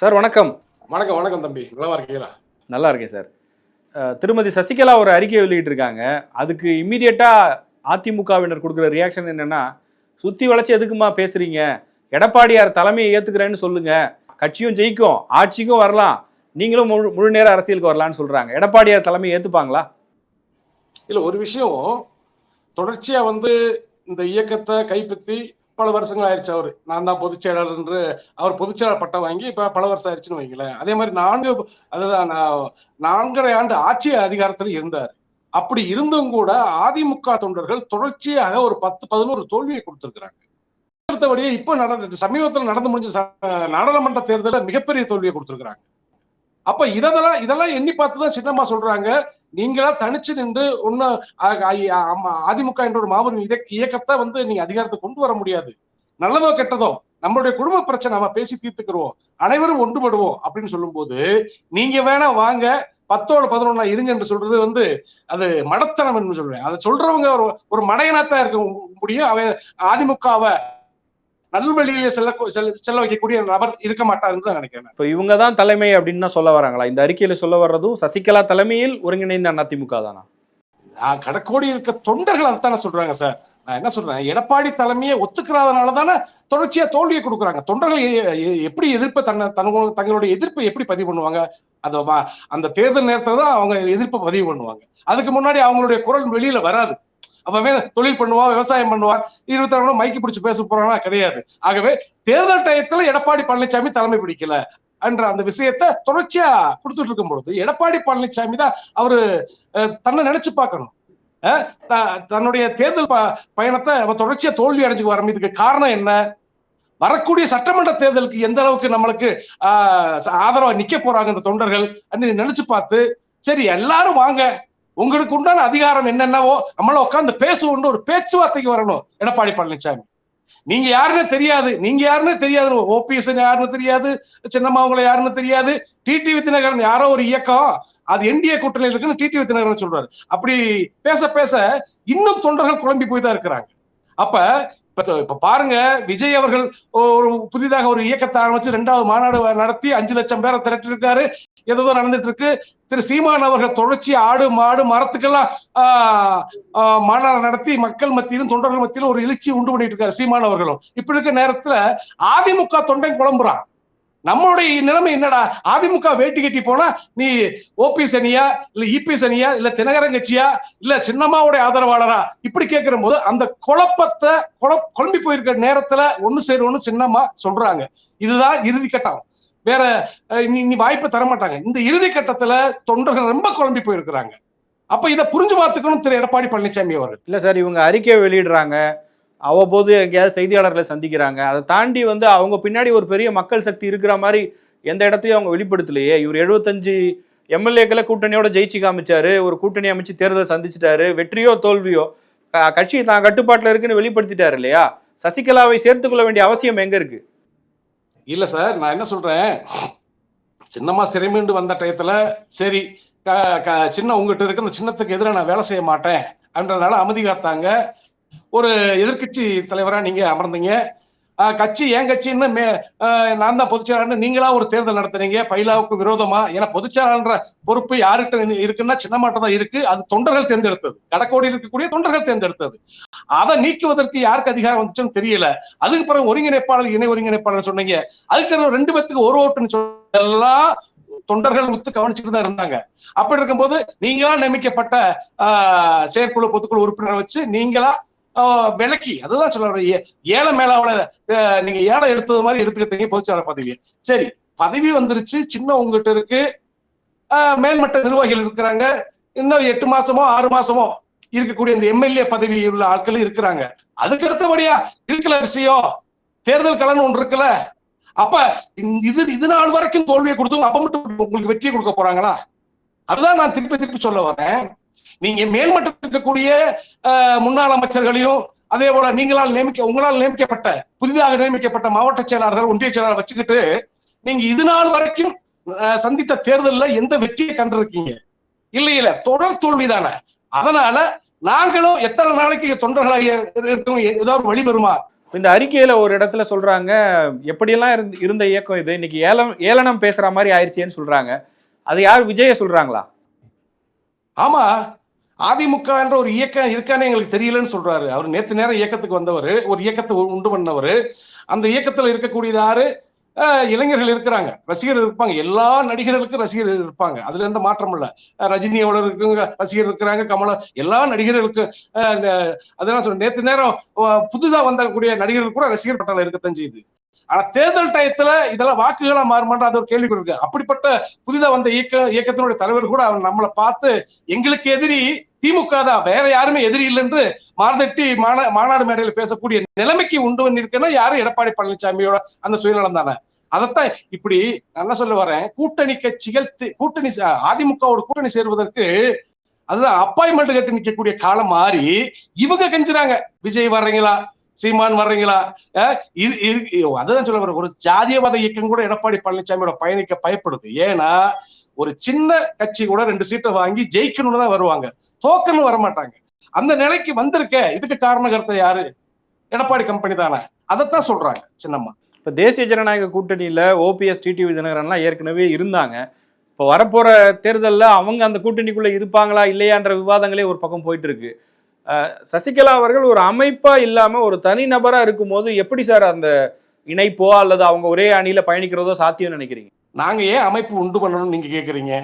Sir வணக்கம். வணக்கம் வணக்கம் தம்பி. நல்லா இருக்கீங்களா? நல்லா இருக்கேன் சார். திருமதி சசிகலா ஒரு அறிக்கை வெளியிட்டிருக்காங்க அதுக்கு இம்மீடியட்டாக அதிமுகவினர் கொடுக்குற ரியாக்ஷன் என்னன்னா சுத்தி வளைச்சு எதுக்குமா பேசுறீங்க? எடப்பாடியார் தலைமையை ஏத்துக்கிறேன்னு சொல்லுங்க. கட்சியும் ஜெயிக்கும் ஆட்சிக்கும் வரலாம். நீங்களும் முழு முழு நேர அரசியலுக்கு வரலாம்னு சொல்றாங்க. எடப்பாடியார் தலைமையை ஏத்துப்பாங்களா? இல்ல ஒரு விஷயம் தொடர்ச்சியா வந்து இந்த இயக்கத்தை கைப்பற்றி பல வருஷங்கள் ஆயிடுச்சு அவர். நான் தான் பொதுச் செயலாளர் என்று அவர் பொதுச் செயலாளர் பட்டம் வாங்கி இப்ப பல வருஷம் ஆயிடுச்சுன்னு வைங்களேன். அதே மாதிரி நான்கு அதுதான் நான்கரை ஆண்டு ஆட்சி அதிகாரத்தில் இருந்தார். அப்படி இருந்தும் கூட அதிமுக தொண்டர்கள் தொடர்ச்சியாக ஒரு பத்து பதினோரு தோல்வியை கொடுத்திருக்கிறாங்க. அடுத்தபடியே இப்போ நடந்து சமீபத்தில் நடந்து முடிஞ்ச நாடாளுமன்ற தேர்தலில் மிகப்பெரிய தோல்வியை கொடுத்திருக்கிறாங்க. அப்ப இதெல்லாம் இதெல்லாம் எண்ணி பார்த்துதான் சின்னம்மா சொல்றாங்க. நீங்களா தனிச்சு நின்று ஒன்னு அதிமுக என்ற ஒரு மாபெரும் இயக்க- இயக்கத்தை வந்து நீங்க அதிகாரத்தை கொண்டு வர முடியாது. நல்லதோ கெட்டதோ நம்மளுடைய குடும்ப பிரச்சனை நம்ம பேசி தீர்த்துக்கிறோம் அனைவரும் ஒன்றுபடுவோம் அப்படின்னு சொல்லும்போது நீங்க வேணா வாங்க பத்தோட பதினொன்னா இருங்க என்று சொல்றது வந்து அது மடத்தனம் என்று சொல்றேன் அதை சொல்றவங்க ஒரு ஒரு மடையனாத்தான் இருக்க முடியும். அவ அதிமுகவை நல்வழியிலே செல்ல செல்ல செல்ல வைக்கக்கூடிய நபர் இருக்க மாட்டாருன்னு தான் நினைக்கிறேன். இப்போ இவங்க தான் தலைமை அப்படின்னு தான் சொல்ல வராங்களா? இந்த அறிக்கையில சொல்ல வர்றதும் சசிகலா தலைமையில் ஒருங்கிணைந்த அதிமுக தானா? நான் கடக்கோடி இருக்க தொண்டர்கள் அதைத்தானே சொல்றாங்க சார் நான் என்ன சொல்றேன்? எடப்பாடி தலைமையை ஒத்துக்கிறதுனால தானே தொடர்ச்சியா தோல்வியை கொடுக்குறாங்க. தொண்டர்கள் எப்படி எதிர்ப்பை தன்னை தங்க தங்களுடைய எதிர்ப்பை எப்படி பதிவு பண்ணுவாங்க? அந்த அந்த தேர்தல் நேரத்துல தான் அவங்க எதிர்ப்பை பதிவு பண்ணுவாங்க. அதுக்கு முன்னாடி அவங்களுடைய குரல் வெளியில வராது. அப்பவே தொழில் பண்ணுவா விவசாயம் பண்ணுவா இருபத்தி ஆறு மைக்கு பிடிச்சு பேச போறாங்கன்னா கிடையாது. ஆகவே தேர்தல் டயத்துல எடப்பாடி பழனிசாமி தலைமை பிடிக்கல என்ற அந்த விஷயத்த தொடர்ச்சியா கொடுத்துட்டு இருக்கும் பொழுது எடப்பாடி பழனிசாமி தான் அவரு தன்னை நினைச்சு பார்க்கணும். த- தன்னுடைய தேர்தல் ப- பயணத்தை அவன் தொடர்ச்சியா தோல்வி அடைஞ்சு வர இதுக்கு காரணம் என்ன? வரக்கூடிய சட்டமன்ற தேர்தலுக்கு எந்த அளவுக்கு நம்மளுக்கு ஆஹ், ஆதரவா நிக்க போறாங்க இந்த தொண்டர்கள் அப்படின்னு நினைச்சு பார்த்து சரி எல்லாரும் வாங்க. உங்களுக்கு உண்டான அதிகாரம் என்னென்னவோ நம்மள உட்காந்து பேசுவோம்னு ஒரு பேச்சுவார்த்தைக்கு வரணும். எடப்பாடி பழனிசாமி நீங்க யாருன்னு தெரியாது. நீங்க யாருன்னு தெரியாது ஓபிஎஸ் யாருன்னு தெரியாது. சின்னம்மா அவங்கள யாருன்னு தெரியாது. டிடிவி தினகரன் யாரோ ஒரு இயக்கம். அது என்டிஏ கூட்டணியில் இருக்குன்னு டிடிவி தினகரன் சொல்றாரு. அப்படி பேச பேச இன்னும் தொண்டர்கள் குழம்பி போய் தான் இருக்கிறாங்க. அப்ப இப்ப பாருங்க விஜய் அவர்கள் ஒரு புதிதாக ஒரு இயக்கத்தை ஆரம்பிச்சு ரெண்டாவது மாநாடு நடத்தி அஞ்சு லட்சம் பேரை திரட்டி இருக்காரு ஏதோ நடந்துட்டு இருக்கு திரு சீமான் அவர்கள் தொடர்ச்சி ஆடு மாடு மரத்துக்கெல்லாம் ஆஹ் ஆஹ் மாநாடு நடத்தி மக்கள் மத்தியிலும் தொண்டர்கள் மத்தியிலும் ஒரு எழுச்சி உண்டு பண்ணிட்டு இருக்காரு சீமான் அவர்களும். இப்படி இருக்க நேரத்துல அதிமுக தொண்டை குழம்புறான். நம்மளுடைய நிலைமை என்னடா? அதிமுக வேட்டி கட்டி போனா நீ ஓபிஎஸ் அணியா இல்ல இபிஎஸ் அணியா இல்ல தினகரன் கட்சியா இல்ல சின்னம்மாவுடைய ஆதரவாளரா? இப்படி கேட்கிற போது அந்த குழப்பத்தை குழ குழம்பி போயிருக்கிற நேரத்துல ஒண்ணு சேருவோம்னு சின்னம்மா சொல்றாங்க. இதுதான் இறுதி கட்டம். வேற நீ இனி இனி வாய்ப்பு தர மாட்டாங்க இந்த இறுதி கட்டத்துல தொண்டர்கள் ரொம்ப குழம்பி போயிருக்கிறாங்க. அப்ப இதை புரிஞ்சு பார்த்துக்கணும் திரு எடப்பாடி பழனிசாமி அவர்கள். இல்ல சார் இவங்க அறிக்கை வெளியிடுறாங்க. அவ்வப்போது எங்கேயாவது செய்தியாளர்களை சந்திக்கிறாங்க. அதை தாண்டி வந்து அவங்க பின்னாடி ஒரு பெரிய மக்கள் சக்தி இருக்கிற மாதிரி எந்த இடத்தையும் அவங்க வெளிப்படுத்தலையே. இவர் எழுபத்தஞ்சு எம்எல்ஏக்களை கூட்டணியோட ஜெயிச்சு காமிச்சாரு. ஒரு கூட்டணி அமைச்சு தேர்தலை சந்திச்சிட்டாரு. வெற்றியோ தோல்வியோ கட்சி தான் கட்டுப்பாட்டில் இருக்குன்னு வெளிப்படுத்திட்டாரு இல்லையா? சசிகலாவை சேர்த்துக்கொள்ள வேண்டிய அவசியம் எங்க இருக்கு? இல்ல சார் நான் என்ன சொல்றேன்? சின்னம்மா சிறைமீண்டு வந்த டயத்துல சரி சின்ன உங்ககிட்ட இருக்க அந்த சின்னத்துக்கு எதிராக நான் வேலை செய்ய மாட்டேன். அப்படின்றதுனால அமைதி காத்தாங்க ஒரு எதிர்க்கட்சி தலைவரா நீங்க அமர்ந்தீங்க. கட்சி ஏன் கட்சின்னு மே நான் தான் பொதுச்செயலாளர் நீங்களா ஒரு தேர்தல் நடத்துறீங்க பைலாவுக்கு விரோதமா? ஏன்னா பொதுச்செயலாளர் பொறுப்பு யாருக்கிட்ட இருக்குன்னா சின்னமாட்ட தான் இருக்கு. அது தொண்டர்கள் தேர்ந்தெடுத்தது. கடக்கோடி இருக்கக்கூடிய தொண்டர்கள் தேர்ந்தெடுத்தது. அதை நீக்குவதற்கு யாருக்கு அதிகாரம் வந்துச்சுன்னு தெரியல. அதுக்கு பிறகு ஒருங்கிணைப்பாளர் இணை ஒருங்கிணைப்பாளர் சொன்னீங்க. அதுக்கு ஒரு ரெண்டு பேத்துக்கு ஒரு ஓட்டுன்னு சொல்லலாம் தொண்டர்கள் ஒத்து கவனிச்சுட்டு தான் இருந்தாங்க. அப்படி இருக்கும்போது நீங்களா நியமிக்கப்பட்ட ஆஹ், செயற்குழு பொதுக்குழு உறுப்பினரை வச்சு நீங்களா விலக்கி அதுதான் சொல்ல ஏழை மேலாவல நீங்க ஏழை எடுத்தது மாதிரி எடுத்துக்கிட்டீங்க பொதுச்செயலாளர் பதவியை. சரி பதவி வந்துருச்சு சின்ன உங்ககிட்ட இருக்கு. மேல்மட்ட நிர்வாகிகள் இருக்கிறாங்க. இன்னும் எட்டு மாசமோ ஆறு மாசமோ இருக்கக்கூடிய இந்த எம்எல்ஏ பதவி உள்ள ஆட்கள் இருக்கிறாங்க. அதுக்கு அடுத்தபடியா இருக்கல விஷயம் தேர்தல் கலன் ஒன்று இருக்குல்ல. அப்ப இது இது நாள் வரைக்கும் தோல்வியை கொடுத்தவங்க அப்ப மட்டும் உங்களுக்கு வெற்றியை கொடுக்க போறாங்களா? அதுதான் நான் திருப்பி திருப்பி சொல்ல வரேன் நீங்க மேல்மட்டத்தில் இருக்கக்கூடிய முன்னாள் அமைச்சர்களையும் அதே போல நீங்களால் நியமிக்க உங்களால் நியமிக்கப்பட்ட புதிதாக நியமிக்கப்பட்ட மாவட்ட செயலாளர்கள் ஒன்றிய செயலாளர் வச்சுக்கிட்டு நீங்க இது நாள் வரைக்கும் சந்தித்த தேர்தல்ல எந்த வெற்றியை கண்டிருக்கீங்க? இல்ல இல்ல. தொடர் தோல்விதானே. அதனால நாங்களும் எத்தனை நாளைக்கு தொண்டர்களாக இருக்கும் ஏதாவது வழி வருமா? இந்த அறிக்கையில ஒரு இடத்துல சொல்றாங்க எப்படியெல்லாம் இருந்து- இருந்த இயக்கம் இது? இன்னைக்கு ஏலம் ஏளனம் பேசுற மாதிரி ஆயிடுச்சேன்னு சொல்றாங்க. அது யார்? விஜய சொல்றாங்களா? ஆமா. அதிமுக என்ற ஒரு இயக்கம் இருக்கானே எங்களுக்கு தெரியலன்னு சொல்றாரு. அவர் நேத்து நேரம் இயக்கத்துக்கு வந்தவர் ஒரு இயக்கத்தை உண்டு பண்ணவர். அந்த இயக்கத்துல இருக்கக்கூடியதாரு அஹ், இளைஞர்கள் இருக்கிறாங்க. ரசிகர்கள் இருப்பாங்க. எல்லா நடிகர்களுக்கும் ரசிகர்கள் இருப்பாங்க. அதுல எந்த மாற்றம் இல்ல. ரஜினியோட இருக்குங்க ரசிகர் இருக்கிறாங்க கமல எல்லா நடிகர்களுக்கும் அஹ், அதெல்லாம் சொல்ல நேத்து நேரம் புதுதா வந்தக்கூடிய நடிகர்கள் கூட ரசிகர் பட்டாளம் இருக்கத்தான் செய்யுது. ஆனா தேர்தல் டயத்துல இதெல்லாம் வாக்குகளா மாறுமான்ற அது ஒரு கேள்வி இருக்கு. அப்படிப்பட்ட புதிதா வந்த இயக்க இயக்கத்தினுடைய தலைவர் கூட அவர் நம்மளை பார்த்து எங்களுக்கு எதிரி திமுக தான். வேற யாருமே எதிரி இல்லை என்று மார்தட்டி மாநா- மாநாடு மேடையில பேசக்கூடிய நிலைமைக்கு உண்டு இருக்குன்னா யாரும் எடப்பாடி பழனிசாமியோட அந்த சுயநலம் தானே? அதைத்தான் இப்படி நான் என்ன சொல்ல வரேன்? கூட்டணி கட்சிகள் கூட்டணி அதிமுகவோட கூட்டணி சேருவதற்கு அதுதான் அப்பாயின்மெண்ட் கட்டி நிற்கக்கூடிய காலம் மாறி இவங்க கெஞ்சுறாங்க. விஜய் வர்றீங்களா? சீமான் வர்றீங்களா? அஹ் அதுதான் சொல்ல வரேன் ஒரு ஜாதியவாத இயக்கம் கூட எடப்பாடி பழனிசாமியோட பயணிக்க பயப்படுது. ஏன்னா ஒரு சின்ன கட்சி கூட ரெண்டு சீட்டை வாங்கி ஜெயிக்கணும்னு தான் வருவாங்க. தோக்கணும் வர மாட்டாங்க அந்த நிலைக்கு வந்திருக்க இதுக்கு காரணகர்த்த யாரு? எடப்பாடி கம்பெனி தானே. அதைத்தான் சொல்றாங்க சின்னம்மா. இப்ப தேசிய ஜனநாயக கூட்டணியில ஓபிஎஸ் டிடிவி தினகரன்லாம் ஏற்கனவே இருந்தாங்க. இப்போ வரப்போற தேர்தல்ல அவங்க அந்த கூட்டணிக்குள்ள இருப்பாங்களா இல்லையான்ற விவாதங்களே ஒரு பக்கம் போயிட்டு இருக்கு. சசிகலா அவர்கள் ஒரு அமைப்பாக இல்லாமல் ஒரு தனிநபராக இருக்கும்போது எப்படி சார் அந்த இணைப்போ அல்லது அவங்க ஒரே அணியில் பயணிக்கிறதோ சாத்தியம் நினைக்கிறீங்க? நாங்கள் ஏன் அமைப்பு உண்டு பண்ணணும்னு நீங்கள் கேட்குறீங்க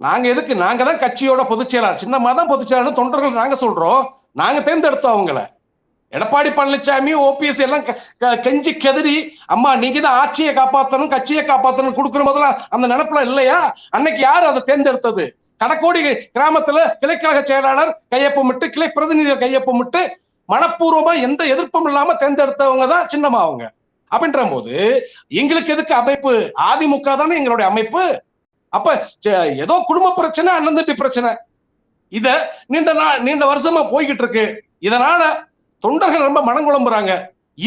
நாங்கள் எதுக்கு? நாங்கள் தான் கட்சியோட பொதுச்செயலாளர் சின்னம்மா தான் பொதுச்செயலாளர் தொண்டர்கள் நாங்கள் சொல்கிறோம் நாங்கள் தேர்ந்தெடுத்தோம் அவங்கள. எடப்பாடி பழனிசாமி ஓபிஎஸ் எல்லாம் க- க- கெஞ்சி கெதறி அம்மா நீங்க தான் ஆட்சியை காப்பாற்றணும் கட்சியை காப்பாற்றணும் கொடுக்குற போதெல்லாம் அந்த நினைப்புல இல்லையா? அன்னைக்கு யார் அதை தேர்ந்தெடுத்தது? கடக்கோடி கிராமத்துல கிளைக்கழக செயலாளர் கையொப்பமிட்டு கிளை பிரதிநிதிகள் கையொப்பமிட்டு மனப்பூர்வமா எந்த எதிர்ப்பும் இல்லாம தேர்ந்தெடுத்தவங்க தான் சின்னம்மா அவங்க. அப்படின்ற போது எங்களுக்கு எதுக்கு அமைப்பு? அதிமுக தானே எங்களுடைய அமைப்பு. அப்ப ஏதோ குடும்ப பிரச்சனை அண்ணன் தம்பி பிரச்சனை. இத நீண்ட நாள் நீண்ட வருஷமா போய்கிட்டு இருக்கு. இதனால தொண்டர்கள் ரொம்ப மனம் குழம்புறாங்க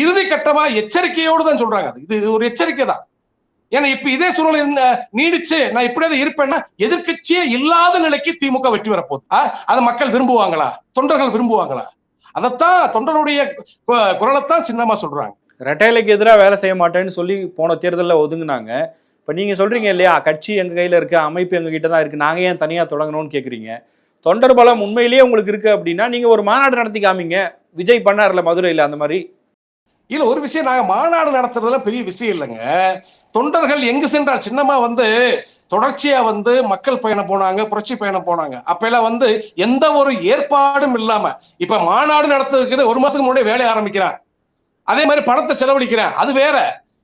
இறுதி கட்டமா எச்சரிக்கையோடு தான் சொல்றாங்க. இது ஒரு எச்சரிக்கை தான். ஏன்னா இப்ப இதே சூழ்நிலை நீடிச்சு நான் இப்படியாவது இருப்பேன்னா எதிர்க்கட்சியே இல்லாத நிலைக்கு திமுக வெற்றி வரப்போகுது. அதை மக்கள் விரும்புவாங்களா? தொண்டர்கள் விரும்புவாங்களா? அதைத்தான் தொண்டருடைய கு- குரலைத்தான் சின்னமா சொல்றாங்க. ரெட்டைலைக்கு எதிராக வேலை செய்ய மாட்டேன்னு சொல்லி போன தேர்தலில் ஒதுங்கினாங்க. இப்போ நீங்கள் சொல்கிறீங்க இல்லையா கட்சி எங்கள் கையில் இருக்குது அமைப்பு எங்கள் கிட்ட தான் இருக்குது நாங்கள் ஏன் தனியாக தொடங்கணும்னு கேட்குறீங்க தொண்டர் பலம் உண்மையிலேயே உங்களுக்கு இருக்குது அப்படின்னா நீங்கள் ஒரு மாநாடு நடத்தி காமிங்க. விஜய் பண்ணார்ல மதுரையில் அந்த மாதிரி. இல்ல ஒரு விஷயம் நாங்க மாநாடு நடத்துறதுல பெரிய விஷயம் இல்லைங்க. தொண்டர்கள் எங்கு சென்றால்? சின்னமா வந்து தொடர்ச்சியா வந்து மக்கள் பயணம் போனாங்க புரட்சி பயணம் போனாங்க. அப்ப எல்லாம் வந்து எந்த ஒரு ஏற்பாடும் இல்லாம இப்ப மாநாடு நடத்துறதுக்கு ஒரு மாசத்துக்கு முன்னாடி வேலையை ஆரம்பிக்கிறான் அதே மாதிரி பணத்தை செலவழிக்கிறேன் அது வேற.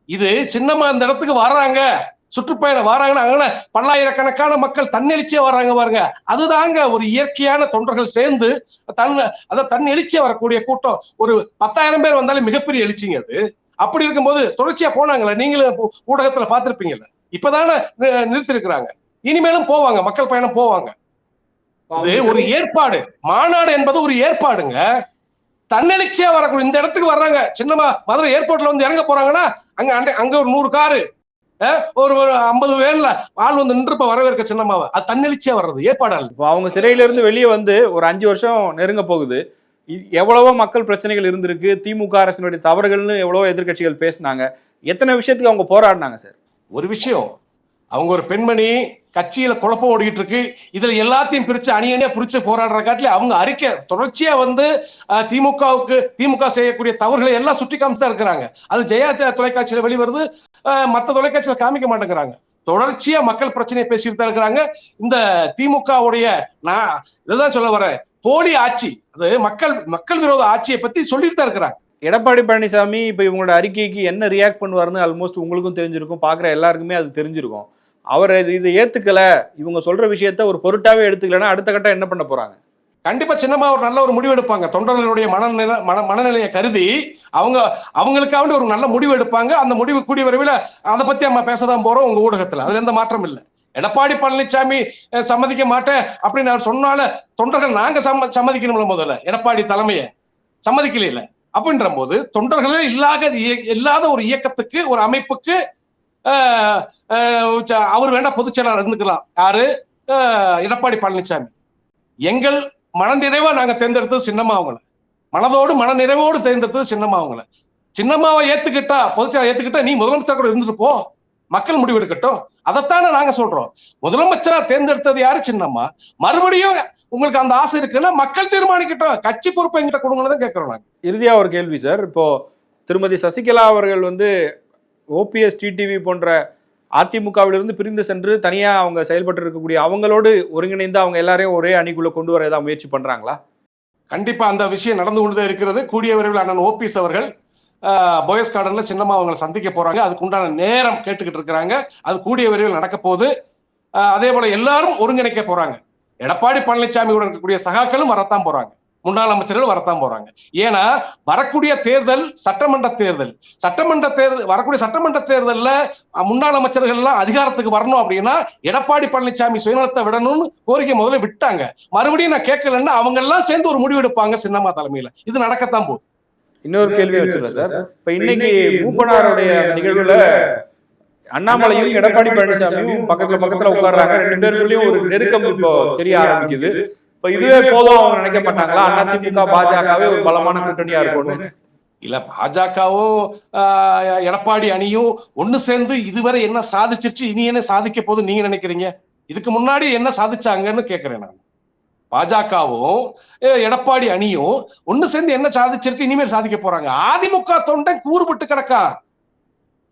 இது சின்னமா அந்த இடத்துக்கு வர்றாங்க. சுற்றுப்பயணம் வராங்கன்னா அங்கே பல்லாயிரக்கணக்கான மக்கள் தன்னெழுச்சியே வர்றாங்க பாருங்க. அதுதாங்க ஒரு இயற்கையான தொண்டர்கள் சேர்ந்து தன் அதான் தன் எழுச்சியா வரக்கூடிய கூட்டம். ஒரு பத்தாயிரம் பேர் வந்தாலும் மிகப்பெரிய எழுச்சிங்க அது. அப்படி இருக்கும்போது தொடர்ச்சியா போனாங்களே நீங்களும் ஊடகத்துல பார்த்துருப்பீங்கல்ல. இப்பதானே நி- நிறுத்திருக்கிறாங்க. இனிமேலும் போவாங்க. மக்கள் பயணம் போவாங்க. இது ஒரு ஏற்பாடு. மாநாடு என்பது ஒரு ஏற்பாடுங்க. தன்னெழுச்சியா வரக்கூடிய இந்த இடத்துக்கு வர்றாங்க. சின்னமா மதுரை ஏர்போர்ட்ல வந்து இறங்க போறாங்கன்னா அங்க அங்க ஒரு நூறு காரு. ஒரு ஒரு ஐம்பது வேன்ல ஆள் வந்து நின்று வரவேற்க சின்னமாவை அது தன்னெழுச்சியா வர்றது ஏற்பாடு அல்ல இப்போ அவங்க சிறையில இருந்து வெளியே வந்து ஒரு அஞ்சு வருஷம் நெருங்க போகுது. எவ்வளவோ மக்கள் பிரச்சனைகள் இருந்திருக்கு. திமுக அரசினுடைய தவறுகள்னு எவ்வளவோ எதிர்க்கட்சிகள் பேசினாங்க. எத்தனை விஷயத்துக்கு அவங்க போராடினாங்க சார்? ஒரு விஷயம். அவங்க ஒரு பெண்மணி கட்சியில குழப்பம் ஓடிக்கிட்டு இருக்கு இதுல எல்லாத்தையும் பிரிச்சு அணி அணியா பிரிச்சு போராடுற காட்டில அவங்க அறிக்கை தொடர்ச்சியா வந்து திமுகவுக்கு திமுக செய்யக்கூடிய தவறுகளை எல்லாம் சுட்டி காமிச்சு தான் இருக்கிறாங்க. அது ஜெயா தொலைக்காட்சியில வெளிவருது. மற்ற தொலைக்காட்சியில காமிக்க மாட்டேங்கிறாங்க. தொடர்ச்சியா மக்கள் பிரச்சனையை பேசிட்டு தான் இருக்கிறாங்க. இந்த திமுகவுடைய நான் இதுதான் சொல்ல வரேன். போலி ஆட்சி அது மக்கள் மக்கள் விரோத ஆட்சியை பத்தி சொல்லிட்டு தான் இருக்கிறாங்க. எடப்பாடி பழனிசாமி இப்போ இவங்களோட அறிக்கைக்கு என்ன ரியாக்ட் பண்ணுவாருன்னு ஆல்மோஸ்ட் உங்களுக்கும் தெரிஞ்சிருக்கும். பார்க்குற எல்லாருக்குமே அது தெரிஞ்சிருக்கும். அவர் இது இதை ஏத்துக்கல. இவங்க சொல்ற விஷயத்த ஒரு பொருட்டாவே எடுத்துக்கலன்னா அடுத்த கட்டம் என்ன பண்ண போறாங்க? கண்டிப்பா சின்னமா ஒரு நல்ல ஒரு முடிவு எடுப்பாங்க. தொண்டர்களுடைய மனநிலை மன மனநிலையை கருதி அவங்க அவங்களுக்காக ஒரு நல்ல முடிவு எடுப்பாங்க. அந்த முடிவு கூடிய விரைவில் அதை பத்தி நம்ம பேசதான் போறோம் உங்க ஊடகத்துல. அதுல எந்த மாற்றம் இல்லை. எடப்பாடி பழனிசாமி சம்மதிக்க மாட்டேன் அப்படின்னு அவர் சொன்னால தொண்டர்கள் நாங்க சம்ம சம்மதிக்கணும்ல முதல்ல. எடப்பாடி தலைமையை சம்மதிக்கல அப்படின்ற போது தொண்டர்களே இல்லாத இய- இல்லாத ஒரு இயக்கத்துக்கு ஒரு அமைப்புக்கு அவர் வேணா பொதுச் செயலாளர் இருந்துக்கலாம். யாரு? எடப்பாடி பழனிசாமி எங்கள் மனநிறைவா நாங்க தேர்ந்தெடுத்தது சின்னமா அவங்கள. மனதோடு மனநிறைவோடு தேர்ந்தெடுத்தது சின்னமா அவங்கள. சின்னம்மாவை ஏத்துக்கிட்டா பொதுச்செயலாளர் ஏத்துக்கிட்டா நீ முதலமைச்சர் கூட இருந்துட்டு போ. மக்கள் முடிவெடுக்கட்டும் அதைத்தானே நாங்க சொல்றோம். முதலமைச்சரா தேர்ந்தெடுத்தது யாரு சின்னம்மா? மறுபடியும் உங்களுக்கு அந்த ஆசை இருக்குன்னா மக்கள் தீர்மானிக்கட்டும். கட்சி பொறுப்பு எங்கிட்ட கொடுங்கன்னு தான் கேட்கிறோம் நாங்க. இறுதியா ஒரு கேள்வி சார். இப்போ திருமதி சசிகலா அவர்கள் வந்து ஓபிஎஸ் டிடிவி போன்ற அதிமுகவிலிருந்து பிரிந்து சென்று தனியாக அவங்க செயல்பட்டு இருக்கக்கூடிய அவங்களோடு ஒருங்கிணைந்து அவங்க எல்லாரையும் ஒரே அணிக்குள்ளே கொண்டு வர ஏதாவது முயற்சி பண்ணுறாங்களா கண்டிப்பாக அந்த விஷயம் நடந்து கொண்டுதான் இருக்கிறது. கூடிய விரைவில் அண்ணன் ஓபிஎஸ் அவர்கள் போயஸ் கார்டனில் சின்னம்மா அவங்களை சந்திக்க போகிறாங்க அதுக்கு உண்டான நேரம் கேட்டுக்கிட்டு இருக்கிறாங்க. அது கூடிய விரைவில் நடக்க போகுது. அதே போல் எல்லாரும் ஒருங்கிணைக்க போகிறாங்க எடப்பாடி பழனிசாமியோட இருக்கக்கூடிய சகாக்களும் வரத்தான் போகிறாங்க முன்னாள் அமைச்சர்கள் வரத்தான் போறாங்க. ஏன்னா வரக்கூடிய தேர்தல் சட்டமன்ற தேர்தல். சட்டமன்ற தேர்தல் வரக்கூடிய சட்டமன்ற தேர்தல்ல முன்னாள் அமைச்சர்கள் எல்லாம் அதிகாரத்துக்கு வரணும் அப்படின்னா எடப்பாடி பழனிசாமி சுயநலத்தை விடணும்னு கோரிக்கை முதல்ல விட்டாங்க. மறுபடியும் நான் கேட்கலன்னா அவங்க எல்லாம் சேர்ந்து ஒரு முடிவு எடுப்பாங்க சின்னம்மா தலைமையில. இது நடக்கத்தான் போகுது. இன்னொரு கேள்வி வச்சிருக்கேன் சார். இப்ப இன்னைக்கு மூப்பனாருடைய நிகழ்வுல அண்ணாமலையும் எடப்பாடி பழனிசாமியும் பக்கத்துல பக்கத்துல உட்கார்றாங்க. ரெண்டு பேருக்குள்ளயும் ஒரு நெருக்கம் இப்போ தெரிய ஆரம்பிக்குது. இப்ப இதுவே போதும் அவங்க நினைக்க மாட்டாங்களா? அதிமுக பாஜகவே ஒரு பலமான கூட்டணியா இருக்கும்னு இல்ல பாஜகவும் ஆஹ், எடப்பாடி அணியும் ஒண்ணு சேர்ந்து இதுவரை என்ன சாதிச்சிருச்சு இனி என்ன சாதிக்க போகுது நீங்க நினைக்கிறீங்க? இதுக்கு முன்னாடி என்ன சாதிச்சாங்கன்னு கேக்குறேன் நான். பாஜகவும் எடப்பாடி அணியும் ஒண்ணு சேர்ந்து என்ன சாதிச்சிருக்கு இனிமேல் சாதிக்க போறாங்க? அதிமுக தொண்டன் கூறுபட்டு கிடக்கா?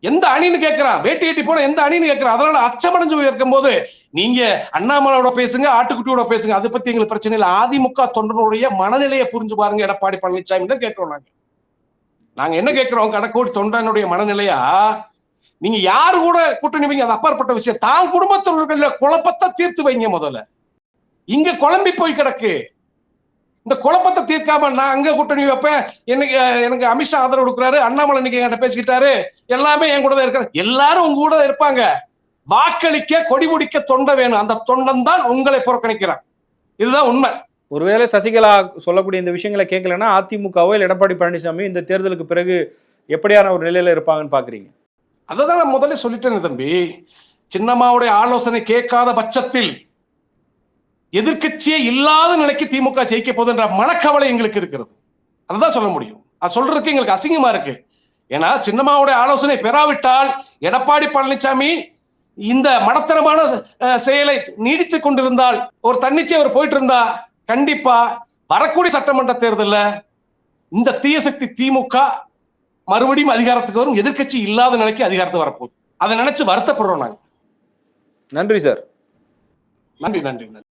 எந்த அணின்னு கேட்கிறான் வேட்டி ஏட்டி போன எந்த அணின்னு கேட்கிறான் அதனால அச்சமடைஞ்சு இருக்கும் போது நீங்க அண்ணாமலையோட பேசுங்க ஆட்டுக்குட்டியோட பேசுங்க அதை பத்தி எங்களுக்கு பிரச்சனை இல்லை. அதிமுக தொண்டனுடைய மனநிலையை புரிஞ்சு பாருங்க எடப்பாடி பழனிசாமி தான் கேட்கிறோம் நாங்க. நாங்க என்ன கேட்கிறோம்? கடக்கோடி தொண்டனுடைய மனநிலையா? நீங்க யாரு கூட கூட்டணி வைங்க? அது அப்பாற்பட்ட விஷயம். தான் குடும்பத்தில் குழப்பத்தை தீர்த்து வைங்க முதல்ல. இங்க குழம்பி போய் கிடக்கு. இந்த குழப்பத்தை தீர்க்காம நான் அங்க கூட்டணி வைப்பேன். எனக்கு எனக்கு அமித்ஷா ஆதரவு கொடுக்குறாரு. அண்ணாமலை இன்னைக்கு என்கிட்ட பேசிக்கிட்டாரு. எல்லாமே என் கூட தான் இருக்காரு. எல்லாரும் உங்க கூட இருப்பாங்க. வாக்களிக்க கொடி முடிக்க தொண்டை வேணும். அந்த தொண்டன் தான் உங்களை புறக்கணிக்கிறான். இதுதான் உண்மை. ஒருவேளை சசிகலா சொல்லக்கூடிய இந்த விஷயங்களை கேட்கலன்னா அதிமுகவோ இல்லை எடப்பாடி பழனிசாமி இந்த தேர்தலுக்கு பிறகு எப்படியான ஒரு நிலையில இருப்பாங்கன்னு பாக்குறீங்க? அதை தான் நான் முதல்ல சொல்லிட்டேன் தம்பி. சின்னம்மாவுடைய ஆலோசனை கேட்காத பட்சத்தில் எதிர்க்கட்சியே இல்லாத நிலைக்கு திமுக ஜெயிக்க போகுதுன்ற மனக்கவலை எங்களுக்கு இருக்கிறது. அதுதான் சொல்ல முடியும். அது சொல்றதுக்கு எங்களுக்கு அசிங்கமா இருக்கு. ஏன்னா சின்னம்மாவுடைய ஆலோசனை பெறாவிட்டால் எடப்பாடி பழனிசாமி இந்த மடத்தனமான செயலை நீடித்துக் கொண்டிருந்தால் ஒரு தன்னிச்சை அவர் போயிட்டு இருந்தா கண்டிப்பா வரக்கூடிய சட்டமன்ற தேர்தல்ல இந்த தீய சக்தி திமுக மறுபடியும் அதிகாரத்துக்கு வரும். எதிர்க்கட்சி இல்லாத நிலைக்கு அதிகாரத்துக்கு வரப்போகுது. அதை நினைச்சு வருத்தப்படுறோம் நாங்க. நன்றி சார். நன்றி நன்றி நன்றி.